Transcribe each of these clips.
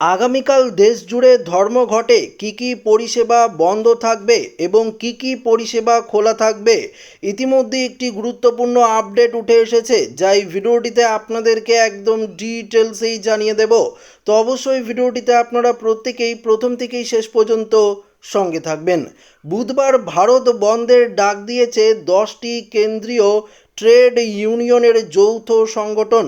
আগামীকাল দেশ জুড়ে ধর্মঘটে কী কী পরিষেবা বন্ধ থাকবে এবং কী কী পরিষেবা খোলা থাকবে ইতিমধ্যে একটি গুরুত্বপূর্ণ আপডেট উঠে এসেছে, যা এই ভিডিওটিতে আপনাদেরকে একদম ডিটেলসেই জানিয়ে দেব। তো অবশ্যই ভিডিওটিতে আপনারা প্রত্যেকেই প্রথম থেকেই শেষ পর্যন্ত সঙ্গে থাকবেন। বুধবার ভারত বন্ধের ডাক দিয়েছে দশটি কেন্দ্রীয় ট্রেড ইউনিয়নের যৌথ সংগঠন।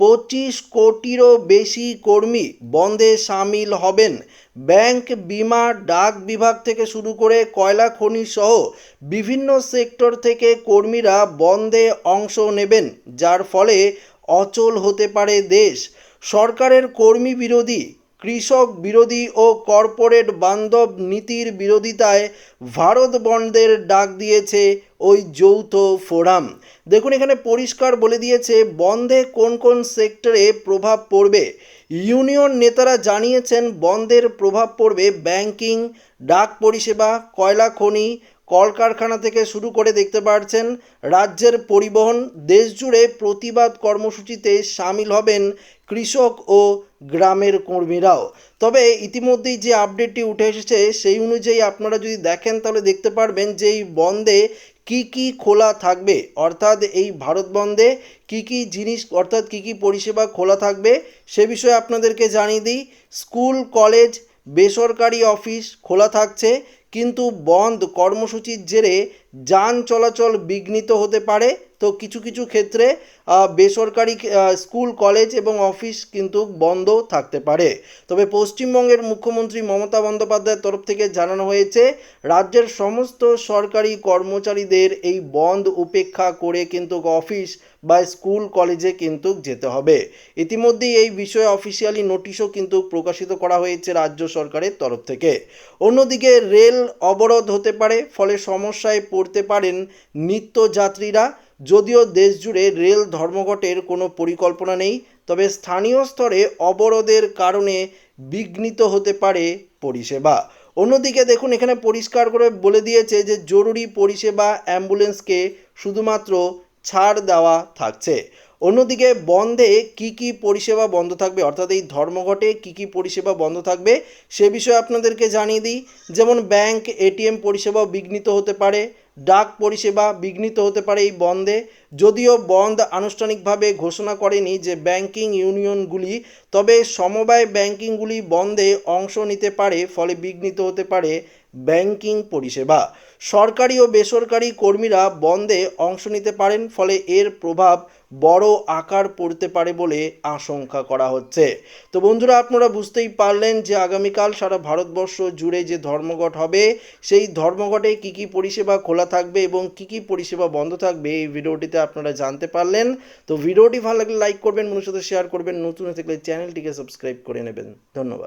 পঁচিশ কোটিরও বেশি কর্মী বন্ধে সামিল হবেন। ব্যাংক, বিমা, ডাক বিভাগ থেকে শুরু করে কয়লা খনি সহ বিভিন্ন সেক্টর থেকে কর্মীরা বন্ধে অংশ নেবেন, যার ফলে অচল হতে পারে দেশ। সরকারের কর্মী বিরোধী কৃষক বিরোধী ও কর্পোরেট বান্ধব নীতির বিরোধিতায় ভারত বন্ধের ডাক দিয়েছে ওই যৌথ ফোরাম। দেখুন, এখানে পরিষ্কার বলে দিয়েছে বন্ধে কোন কোন সেক্টরে প্রভাব পড়বে। ইউনিয়ন নেতারা জানিয়েছেন, বন্ধের প্রভাব পড়বে ব্যাংকিং, ডাক পরিষেবা, কয়লা খনি কলকারখানা থেকে শুরু করে দেখতে পাচ্ছেন রাজ্যের পরিবহন, দেশজুড়ে প্রতিবাদ কর্মসূচিতে সামিল হবেন কৃষক ও গ্রামের কর্মীরাও। তবে ইতিমধ্যেই যে আপডেটটি উঠে এসেছে, সেই অনুযায়ী আপনারা যদি দেখেন, তাহলে দেখতে পারবেন যে এই বন্ধে কি কি খোলা থাকবে। অর্থাৎ এই ভারত বন্ধে কি কি জিনিস, অর্থাৎ কি কি পরিষেবা খোলা থাকবে, সে বিষয়ে আপনাদেরকে জানিয়ে দিই। স্কুল, কলেজ, বেসরকারি অফিস খোলা থাকছে। কিন্তু বন্ধ কর্মসূচির জেরে যান চলাচল বিঘ্নিত হতে পারে। তো কিছু কিছু ক্ষেত্রে বেসরকারি স্কুল, কলেজ এবং অফিস কিন্তু বন্ধ থাকতে পারে। তবে পশ্চিমবঙ্গের মুখ্যমন্ত্রী মমতা বন্দ্যোপাধ্যায়ের তরফ থেকে জানানো হয়েছে, রাজ্যের সমস্ত সরকারি কর্মচারীদের এই বন্ধ উপেক্ষা করে কিন্তু অফিস বা স্কুল, কলেজে কিন্তু যেতে হবে। ইতিমধ্যেই এই বিষয়ে অফিসিয়ালি নোটিশও কিন্তু প্রকাশিত করা হয়েছে রাজ্য সরকারের তরফ থেকে। অন্যদিকে রেল অবরোধ হতে পারে, ফলে সমস্যায় পড়তে পারেন নিত্যযাত্রীরা। যদিও দেশ জুড়ে রেল ধর্মঘটের কোনো পরিকল্পনা নেই, তবে স্থানীয় স্তরে অবরোধের কারণে বিঘ্নিত হতে পারে পরিষেবা। অন্যদিকে দেখুন, এখানে পরিষ্কার করে বলে দিয়েছে যে জরুরি পরিষেবা অ্যাম্বুলেন্সকে শুধুমাত্র ছাড় দেওয়া থাকছে। অন্যদিকে বন্ধে কি কি পরিষেবা বন্ধ থাকবে, অর্থাৎ এই ধর্মঘটে কি কি পরিষেবা বন্ধ থাকবে, সে বিষয়ে আপনাদেরকে জানিয়ে দিই। যেমন ব্যাংক, এটিএম পরিষেবাও বিঘ্নিত হতে পারে ডাক পরিষেবা বিঘ্নিত হতে পারে এই বন্ধে। যদিও বন্ধ আনুষ্ঠানিকভাবে ঘোষণা করেনি যে ব্যাংকিং ইউনিয়নগুলি, তবে সমবায় ব্যাংকিংগুলি বন্ধে অংশ নিতে পারে, ফলে বিঘ্নিত হতে পারে ব্যাংকিং পরিষেবা। সরকারি ও বেসরকারি কর্মীরা বন্ধে অংশ নিতে পারেন, ফলে এর প্রভাব বড় আকার পড়তে পারে বলে আশঙ্কা করা হচ্ছে। তো বন্ধুরা, আপনারা বুঝতেই পারলেন যে আগামীকাল সারা ভারতবর্ষ জুড়ে যে ধর্মঘট হবে, সেই ধর্মঘটে কি কি পরিষেবা খোলা থাকবে এবং কি কি পরিষেবা বন্ধ থাকবে, এই ভিডিওটিতে আপনারা জানতে পারলেন। তো ভিডিওটি ভালো লাগলে লাইক করবেন মনুষ্য সাথে শেয়ার করবেন, নতুন থাকলে চ্যানেলটিকে সাবস্ক্রাইব করে নেবেন। ধন্যবাদ।